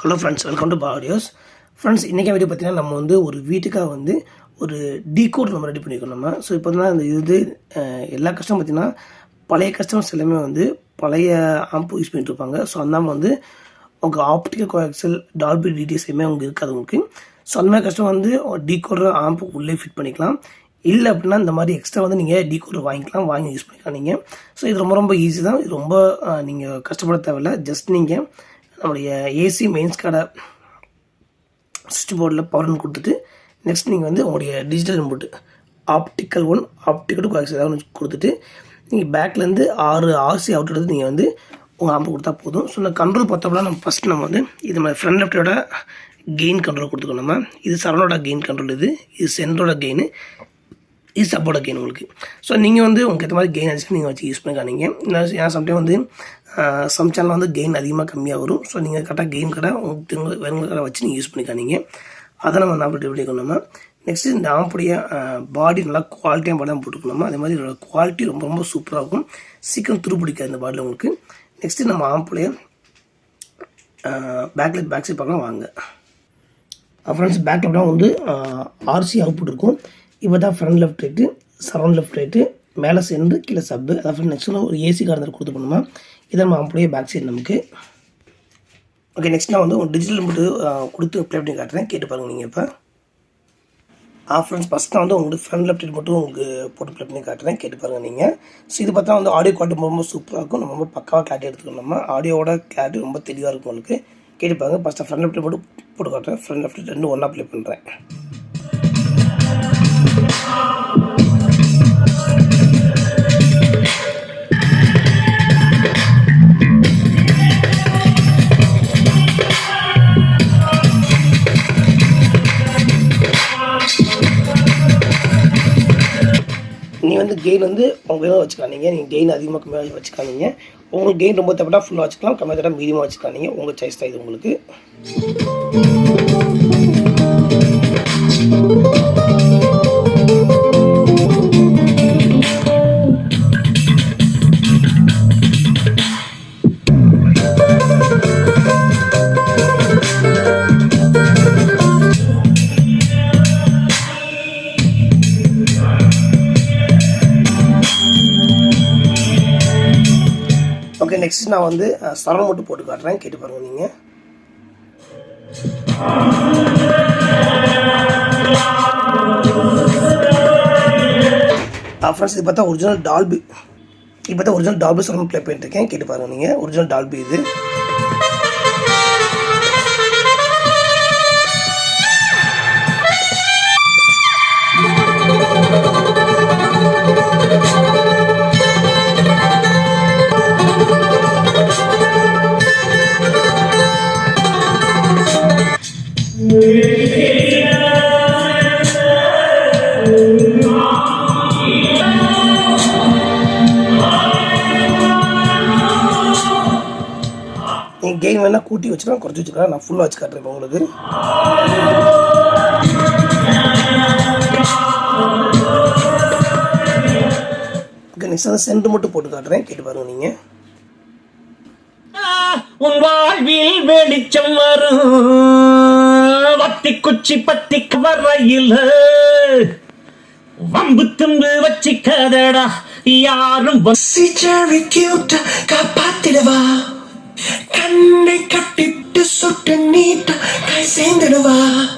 Hello friends welcome to பாடியோஸ் friends இன்றைக்கி video பார்த்தீங்கன்னா நம்ம வந்து ஒரு வீட்டுக்காக வந்து ஒரு டீகோட் நம்ம ரெடி பண்ணியிருக்கோம் நம்ம. ஸோ இப்போ தான் இந்த இது எல்லா கஸ்டமர் பார்த்தீங்கன்னா பழைய கஸ்டமர்ஸ் எல்லாமே வந்து பழைய ஆம்பு யூஸ் பண்ணிட்டு இருப்பாங்க. ஸோ அந்த வந்து உங்கள் ஆப்டிக்கல் கோஎக்சல் டால்பி டிடிஎஸ் எல்லாமே அவங்க இருக்காது உங்களுக்கு. ஸோ அந்த மாதிரி கஸ்டமர் வந்து டீகோடர் ஆம்பு உள்ளே ஃபிட் பண்ணிக்கலாம். இல்லை அப்படின்னா இந்த மாதிரி எக்ஸ்ட்ரா வந்து நீங்கள் டீகோடர் வாங்கிக்கலாம் வாங்கி யூஸ் பண்ணிக்கலாம் நீங்கள் ஸோ இது ரொம்ப ரொம்ப ஈஸி தான். இது ரொம்ப நீங்கள் கஷ்டப்பட தேவையில்ல. ஜஸ்ட் நீங்கள் நம்முடைய ஏசி மெயின்ஸ் கார்டை சுவிட்ச் போர்டில் பவர்னு கொடுத்துட்டு நெக்ஸ்ட் நீங்கள் வந்து உங்களுடைய digital input optical one optical two coax ஏதாவது கொடுத்துட்டு நீங்கள் பேக்லேருந்து ஆறு ஆர்சி அவுட் எடுத்து நீங்கள் வந்து உங்கள் ஆம்பு கொடுத்தா போதும். ஸோ இந்த கண்ட்ரோல் பார்த்தோம்னா நம்ம ஃபஸ்ட் நம்ம வந்து இது மாதிரி ஃப்ரண்ட் லெஃப்டோட கெயின் கண்ட்ரோல் கொடுத்துக்கணும் நம்ம. இது சரௌண்டோட கெயின் கண்ட்ரோல் இது. இது சென்டரோட கெயின் இது சப்போர்ட் கெயின் உங்களுக்கு. ஸோ நீங்கள் வந்து உங்களுக்கு ஏற்ற மாதிரி கெயின் அதிகம் நீங்கள் வச்சு யூஸ் பண்ணிக்காதீங்க ஏன்னா சம்டைம் வந்து சம் சேனல் வந்து கெயின் அதிகமாக கம்மியாக வரும். ஸோ நீங்கள் கரெக்டாக கெயின் கடை உங்களுக்கு வெறுங்க கடை வச்சு நீங்கள் யூஸ் பண்ணிக்காதீங்க அதை நம்ம என்ன பண்ணி பண்ணிக்கணும் நெக்ஸ்ட்டு இந்த ஆம்புடைய பாடி நல்லா குவாலிட்டியாக படம் போட்டுக்கணுமா அதே மாதிரி இதோட குவாலிட்டி ரொம்ப ரொம்ப சூப்பராக இருக்கும். சீக்கிரம் துருப்பிடிக்காது இந்த பாடியில் உங்களுக்கு. நெக்ஸ்ட்டு நம்ம ஆம்புடைய பேக்கில் பேக் சைட் பார்க்கலாம் வாங்க. ஃப்ரெண்ட்ஸ் பேக்கில் அப்படின்னா வந்து ஆர்சி அவுட்புட் இருக்கும். இப்போ தான் front left right surround left right மேலே சென்று கீழே சப்பு அதாவது நெக்ஸ்ட்டில் ஒரு ஏசி கார்னர் கொடுத்து பண்ணுமா இதை நம்ம அப்படியே பேக் சைடு நமக்கு. ஓகே நெக்ஸ்ட் நான் வந்து ஒரு டிஜிட்டல் மட்டும் கொடுத்து ப்ளே பண்ணி காட்டுறேன். கேட்டு பாருங்கள் நீங்கள் இப்போ. ஆ ஃப்ரெண்ட்ஸ் ஃபஸ்ட் நான் வந்து உங்களுக்கு ஃப்ரண்ட் லெஃப்ட் ரைட் மட்டும் உங்களுக்கு போட்டு ப்ளே பண்ணி காட்டுறேன். கேட்டு பாருங்கள் நீங்கள் ஸோ இது பார்த்தா வந்து ஆடியோ குவாலிட்டி ரொம்ப சூப்பராக இருக்கும். நம்ம ரொம்ப பக்காவாக கிளாரிட்டி எடுத்துக்கணும் நம்ம. ஆடியோட கிளாரிட்டி ரொம்ப தெளிவாக இருக்கும் உங்களுக்கு. கேட்டு பாருங்க. ஃபஸ்ட்டு ஃப்ரண்ட் லெஃப்ட் மட்டும் போட்டு காட்டுறேன். ஃப்ரண்ட் லெஃப்ட் ரெண்டு ஒன்றா ப்ளே பண்ணுறேன் நீங்கள் வந்து கெயின் வந்து உங்கள் வேணும் வச்சுக்காதீங்க. நீங்கள் கெயின் அதிகமாக கம்மியாக வச்சுக்காதீங்க. உங்களுக்கு கெயின் ரொம்ப தப்பிட்டா ஃபுல்லாக வச்சுக்கலாம். கம்மியாக தேவை மீடியமாக வச்சுக்காதீங்க. உங்கள் சாய்ஸ் தான் இது உங்களுக்கு. ஓகே நெக்ஸ்ட் நான் வந்து சரம் மட்டும் போட்டு காட்டுறேன். கேட்டு பாருங்கள் நீங்கள் ஃப்ரெண்ட்ஸ் இது பார்த்தா ஒரிஜினல் டால்பி. இப்போ தான் ஒரிஜினல் டால்பி சரம் ப்ளே பண்ணிட்டுருக்கேன் கேட்டு பாருங்கள் நீங்கள் ஒரிஜினல் டால்பி இது. கெயின் வேணால் கூட்டி வச்சுக்கலாம் குறைச்சி வச்சுக்கலாம் நான் ஃபுல்லாக வச்சு காட்டுறேன் உங்களுக்கு. ஓகே நெக்ஸ்ட் சென்ட் மட்டும் போட்டு காட்டுறேன். கேட்டு பாருங்க நீங்கள் உன் வாழ்வில் வெளிச்சம் வரும். வத்தி குச்சி பத்தி வரையில வம்பு தும்பு வச்சிக்காதடா யாரும் வ- சிச்சரி கியூட்ட காப்பாத்திடவா? கண்ணை கட்டிட்டு சுட்டு நீட்ட கை சேர்ந்துடுவா?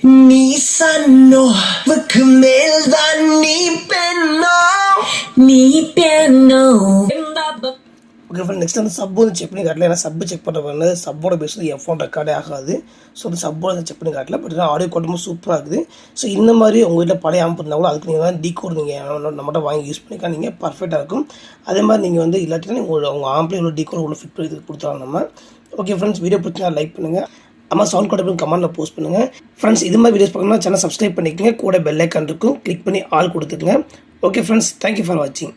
நீ சன்னோவுக்கு மேல்தான் நீ பெண்ணோ? நீ பெண்ணோ? ஓகே ஃப்ரெண்ட் நெக்ஸ்ட் வந்து சப் வந்து செக் பண்ணி காட்டல ஏன்னா சப்பு செக் பண்ணுற வந்து சப்போட பேசுறது என் ஃபோன் ரெக்கார்டே ஆகாது. ஸோ அந்த சப்போட செக் பண்ணி காட்டல பட் ஆடியோ குவாலிட்டி சூப்பராக இருக்குது. ஸோ இந்த மாதிரி உங்கள் வீட்டில் பழைய ஆம்பு இருந்தால் கூட அதுக்கு நீங்கள் டீகோட் நீங்கள் நம்மகிட்ட வாங்கி யூஸ் பண்ணிக்கா நீங்கள் பர்ஃபெக்டாக இருக்கும். அதே மாதிரி நீங்கள் வந்து இல்லாட்டினா உங்கள் உங்கள் ஆம்பிளே உள்ள டீகோட் உள்ள ஃபிட் பண்ணி கொடுத்தாலும் நம்ம. ஓகே ஃப்ரெண்ட்ஸ் வீடியோ பிடிச்சா லைக் பண்ணுங்கள் அம்மா சவுண்ட் கார்டு கமெண்ட்டில் போஸ்ட் பண்ணுங்கள் ஃப்ரெண்ட்ஸ் இது மாதிரி வீடியோஸ் பார்க்கணும்னா சேனல் சப்ஸ்கிரைப் பண்ணிக்கங்க. கூட பெல் ஐக்கான் இருக்கும். கிளிக் பண்ணி all கொடுத்துக்கங்க. Okay friends thank you for வாட்சிங்